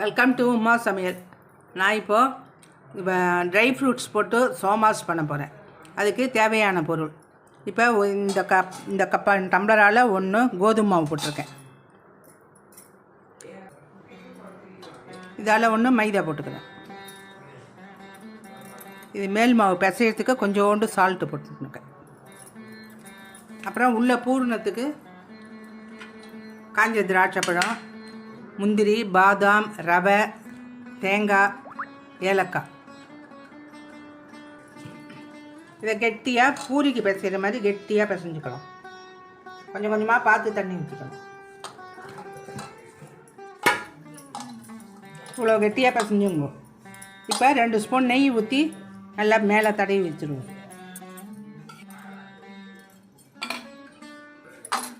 Welcome to Uma சமையல் நான் இப்போது ட்ரை ஃப்ரூட்ஸ் போட்டு சோமாஸ் பண்ண போகிறேன் அதுக்கு தேவையான பொருள். இப்போ இந்த கப் இந்த கப்பா டம்ளரால் ஒன்று கோதுமை மாவு போட்டிருக்கேன். இதால் ஒன்று மைதா போட்டுக்கிறேன். இது மேல் மாவு பிசையறதுக்கு கொஞ்சோண்டு சால்ட்டு போட்டுருக்கேன் அப்புறம் உள்ள பூரணத்துக்கு காஞ்ச திராட்சை பழம் முந்திரி பாதாம் ரவை தேங்காய் ஏலக்காய். இதை கெட்டியாக பூரிக்கு பிசைகிற மாதிரி கெட்டியாக பிசைஞ்சுக்கலாம் கொஞ்சம் கொஞ்சமாக பார்த்து தண்ணி ஊற்றிக்கணும் இவ்வளோ கெட்டியாக பிசைஞ்சுங்க. இப்போ ரெண்டு ஸ்பூன் நெய் ஊற்றி நல்லா மேலே தடவி வச்சுருவோம்.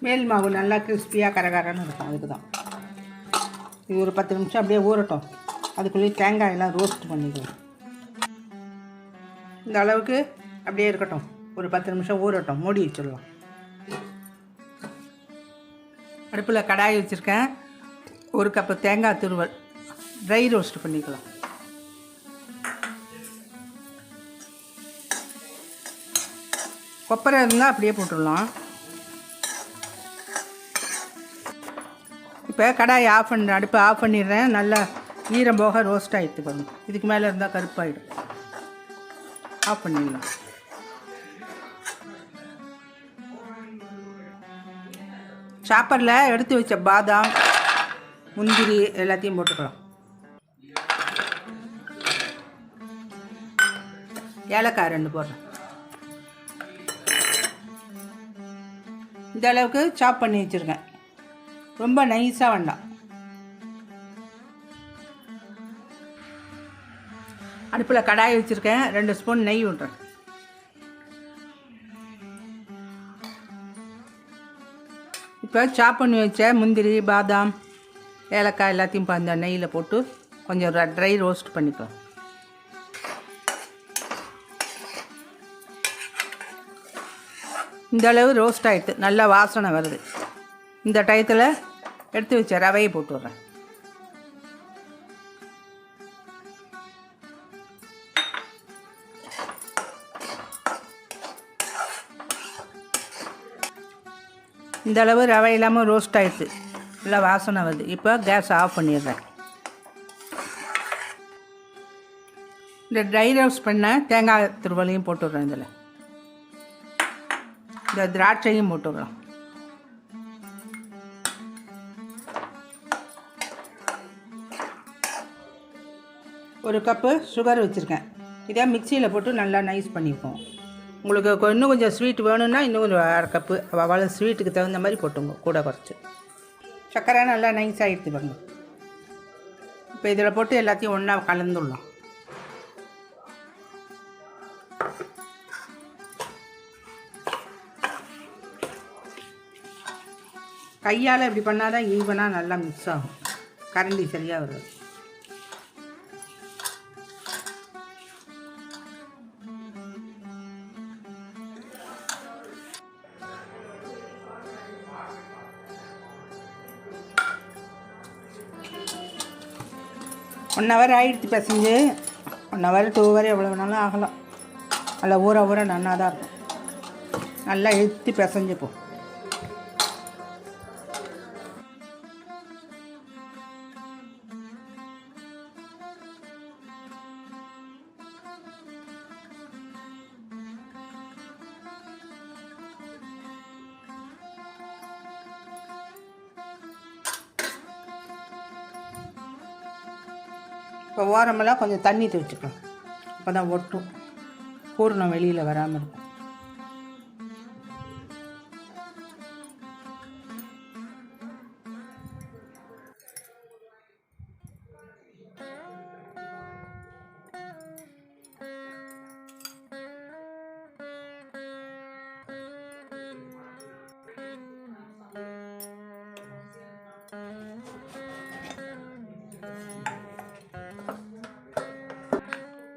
மேல் மாவு நல்லா கிறிஸ்பியாக கரகரன்னு இருக்கும் அதுக்கு தான் இது ஒரு பத்து நிமிஷம் அப்படியே ஊறட்டும். அதுக்குள்ளேயே தேங்காயெல்லாம் ரோஸ்ட் பண்ணிக்கலாம். இந்த அளவுக்கு அப்படியே இருக்கட்டும். ஒரு பத்து நிமிஷம் ஊறட்டும். மூடி வச்சிடலாம். அடுப்பில் கடாய் வச்சுருக்கேன். ஒரு கப்பு தேங்காய் துருவல். ட்ரை ரோஸ்ட் பண்ணிக்கலாம். கொப்பரை இருந்தால் அப்படியே போட்டுடலாம். இப்போ கடாயை ஆஃப் பண்ண அடுப்பை ஆஃப் பண்ணிடுறேன். நல்லா ஈரம் போக ரோஸ்ட் ஆகிட்டு பாருங்க. இதுக்கு மேலே இருந்தால் கருப்பாயிடும். ஆஃப் பண்ணிடலாம். சாப்பரில் எடுத்து வச்ச பாதாம் முந்திரி எல்லாத்தையும் போட்டுக்கலாம். ஏலக்காய் ரெண்டு போடுறேன். இந்த அளவுக்கு சாப் பண்ணி வச்சுருக்கேன். ரொம்ப நைஸாக வேண்டாம் அடுப்பில் கடாய் வச்சுருக்கேன். ரெண்டு ஸ்பூன் நெய் விட்றேன் இப்போ சாப் பண்ணி வச்ச முந்திரி பாதாம் ஏலக்காய் எல்லாத்தையும் இப்போ அந்த நெய்யில் போட்டு கொஞ்சம் ட்ரை ரோஸ்ட் பண்ணிக்கலாம் இந்த அளவு ரோஸ்ட் ஆகிட்டு நல்லா வாசனை வருது. இந்த டயத்தில் எடுத்து வச்ச ரவையை போட்டு விட்றேன். இந்த அளவு ரவை இல்லாமல் ரோஸ்ட் ஆயிடுச்சு. நல்லா வாசனை வருது. இப்போ கேஸ் ஆஃப் பண்ணிடுறேன். இந்த ட்ரை ரோஸ்ட் பண்ண தேங்காய் திருவலையும் போட்டுடுறேன் இதில். இந்த திராட்சையும் போட்டுடலாம் ஒரு கப்பு சுகர் வச்சுருக்கேன். இதை மிக்சியில் போட்டு நல்லா நைஸ் பண்ணிப்போம். உங்களுக்கு இன்னும் கொஞ்சம் ஸ்வீட் வேணும்னா இன்னும் கொஞ்சம் அரை கப்பு அவ்வளோ ஸ்வீட்டுக்கு தகுந்த மாதிரி போட்டுங்க கூட குறைச்சி. சர்க்கரை நல்லா நைஸ் ஆகிடுது பாருங்க. இப்போ இதில் போட்டு எல்லாத்தையும் ஒன்றா கலந்துடலாம். கையால் இப்படி பண்ணால் தான் ஈவனாக நல்லா மிக்ஸ் ஆகும். கரண்டி சரியாக வருது. ஒன் ஹவர் ஆகிடுச்சு பசஞ்சு. ஒன் ஹவர் டூ ஹவர் எவ்வளோ வேணாலும் ஆகலாம். நல்லா ஊற ஊற நன்னா தான் இருக்கும். நல்லா எழுத்தி பிசைஞ்சுப்போம் இப்போ ஓரமெல்லாம் கொஞ்சம் தண்ணி தெளிச்சுக்கலாம். அப்போ தான் ஒட்டும். பூர்ணம் வெளியில் வராமல் இருக்கும்.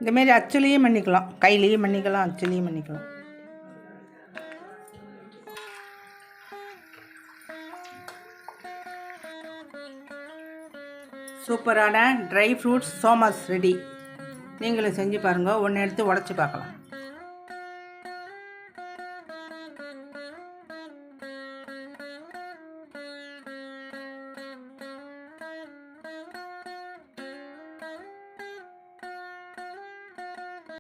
இந்தமாரி அச்சுலேயும் பண்ணிக்கலாம். கையிலையும் பண்ணிக்கலாம் அச்சுலேயும் பண்ணிக்கலாம். சூப்பரான ட்ரை ஃப்ரூட்ஸ் சோமாஸ் ரெடி. நீங்களும் செஞ்சு பாருங்கள் ஒன்று எடுத்து உடச்சி பார்க்கலாம்.